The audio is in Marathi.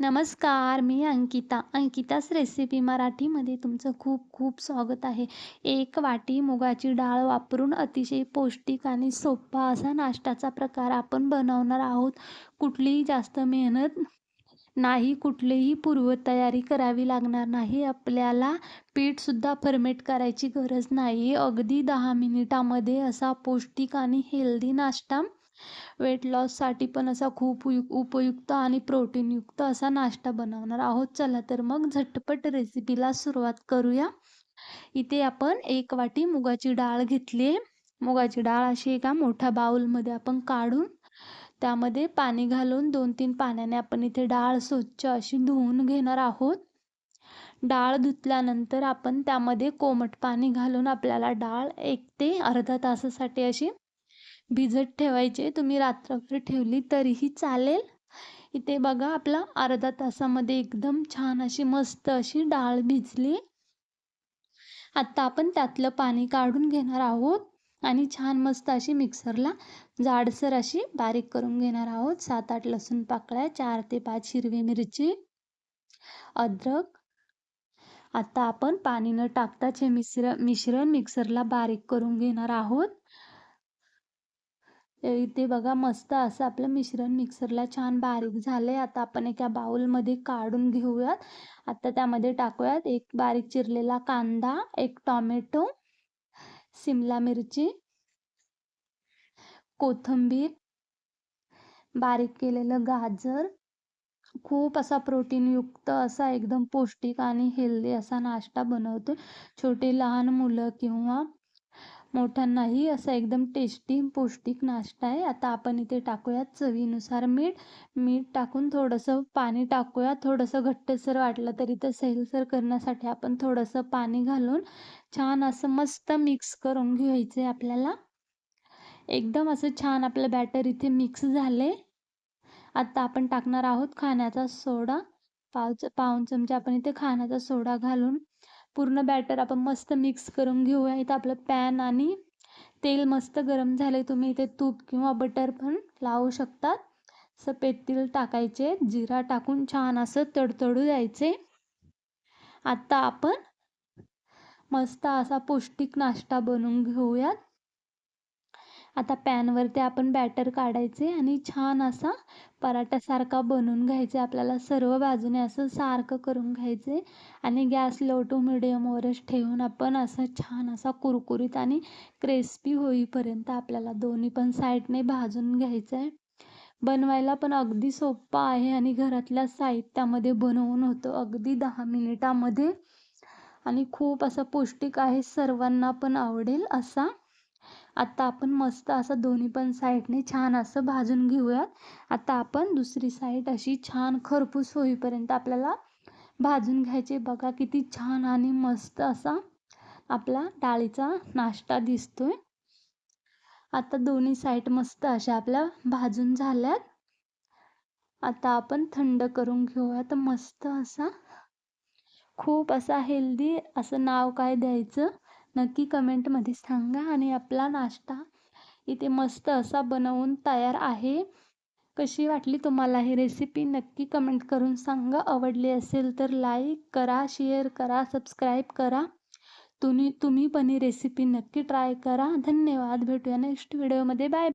नमस्कार मी अंकिता. अंकिताच रेसिपी मराठीमध्ये तुमचं खूप खूप स्वागत आहे. एक वाटी मुगाची डाळ वापरून अतिशय पौष्टिक आणि सोपा असा नाश्त्याचा प्रकार आपण बनवणार आहोत. कुठलीही जास्त मेहनत नाही कुठलीही पूर्वतयारी करावी लागणार नाही. आपल्याला पीठसुद्धा फर्मेट करायची गरज नाही. अगदी दहा मिनिटामध्ये असा पौष्टिक आणि हेल्दी नाश्ता वेट लॉससाठी पण असा खूप उपयुक्त आणि प्रोटीनयुक्त असा नाश्ता बनवणार आहोत. चला तर मग झटपट रेसिपीला सुरुवात करूया. इथे आपण एक वाटी मुगाची डाळ घेतली आहे. मुगाची डाळ अशी एका मोठ्या बाउलमध्ये आपण काढून त्यामध्ये पाणी घालून दोन तीन पाण्याने आपण इथे डाळ स्वच्छ अशी धुवून घेणार आहोत. डाळ धुतल्यानंतर आपण त्यामध्ये कोमट पाणी घालून आपल्याला डाळ एक ते अर्धा तासासाठी अशी भिजत ठेवायचे. तुम्ही रात्रभर ठेवली तरीही चालेल. इथे बघा आपला अर्धा तासामध्ये एकदम छान अशी मस्त अशी डाळ भिजली. आता आपण त्यातलं पाणी काढून घेणार आहोत आणि छान मस्त अशी मिक्सरला जाडसर अशी बारीक करून घेणार आहोत. सात आठ लसूण पाकळ्या चार ते पाच हिरवी मिरची अद्रक. आता आपण पाणी न टाकताच हे मिश्र मिश्रण मिक्सरला बारीक करून घेणार आहोत. इथे बघा मस्त असं आपलं मिश्रण मिक्सरला छान बारीक झालंय. आता आपण एका बाउलमध्ये काढून घेऊयात. आता त्यामध्ये टाकूयात एक बारीक चिरलेला कांदा एक टॉमॅटो सिमला मिरची कोथंबीर बारीक केलेलं गाजर. खूप असा प्रोटीनयुक्त असा एकदम पौष्टिक आणि हेल्दी असा नाश्ता बनवतो छोटे लहान मुलं किंवा मोठ्यांनाही असा एकदम टेस्टी पौष्टिक नाश्ता आहे. आता आपण इथे टाकूयात चवीनुसार मीठ. मीठ टाकून थोडंसं पाणी टाकूया. थोडंसं घट्टसर वाटलं तरी तर सैलसर करण्यासाठी आपण थोडंसं पाणी घालून छान असं मस्त मिक्स करून घ्यायचं आहे आपल्याला. एकदम असं छान आपलं बॅटर इथे मिक्स झाले आता आपण टाकणार आहोत खाण्याचा सोडा. पाव पाऊन चमचा आपण इथे खाण्याचा सोडा घालून. पूर्ण बॅटर आपण मस्त मिक्स करून घेऊया. इथं आपलं पॅन आणि तेल मस्त गरम झाले तुम्ही इथे तूप किंवा बटर पण लावू शकतात. सफेद तेल टाकायचे जिरा टाकून छान असं तडतडू द्यायचे. आता आपण मस्त असा पौष्टिक नाश्ता बनवून घेऊयात. आता पॅनवरती आपण बॅटर काढायचे आणि छान असा पराठ्यासारखा बनवून घ्यायचे. आपल्याला सर्व बाजूने असं सारखं करून घ्यायचे आणि गॅस लो टू मिडियमवरच ठेवून आपण असं छान असा कुरकुरीत आणि क्रिस्पी होईपर्यंत आपल्याला दोन्ही पण साईडने भाजून घ्यायचं आहे. बनवायला पण अगदी सोपं आहे आणि घरातल्या साहित्यामध्ये बनवून होतं अगदी दहा मिनिटामध्ये. आणि खूप असं पौष्टिक आहे सर्वांना पण आवडेल असा आता आपण मस्त असं दोन्ही पण साईडने छान असं भाजून घेऊयात. आता आपण दुसरी साईड अशी छान खरपूस होईपर्यंत आपल्याला भाजून घ्यायचे. बघा किती छान आणि मस्त असा आपला डाळीचा नाश्ता दिसतोय. आता दोन्ही साईड मस्त अशा आपल्या भाजून झाल्यात. आता आपण थंड करून घेऊयात. मस्त असा खूप असा हेल्दी असं नाव काय द्यायचं? नक्की कमेंटमध्ये सांगा आणि आपला नाश्ता इथे मस्त असा बनवून तयार आहे. कशी वाटली तुम्हाला ही रेसिपी नक्की कमेंट करून सांगा. आवडली असेल तर लाईक करा शेअर करा सबस्क्राईब करा. तुम्ही तुम्ही पण ही रेसिपी नक्की ट्राय करा. धन्यवाद. भेटूया नेक्स्ट व्हिडिओमध्ये बाय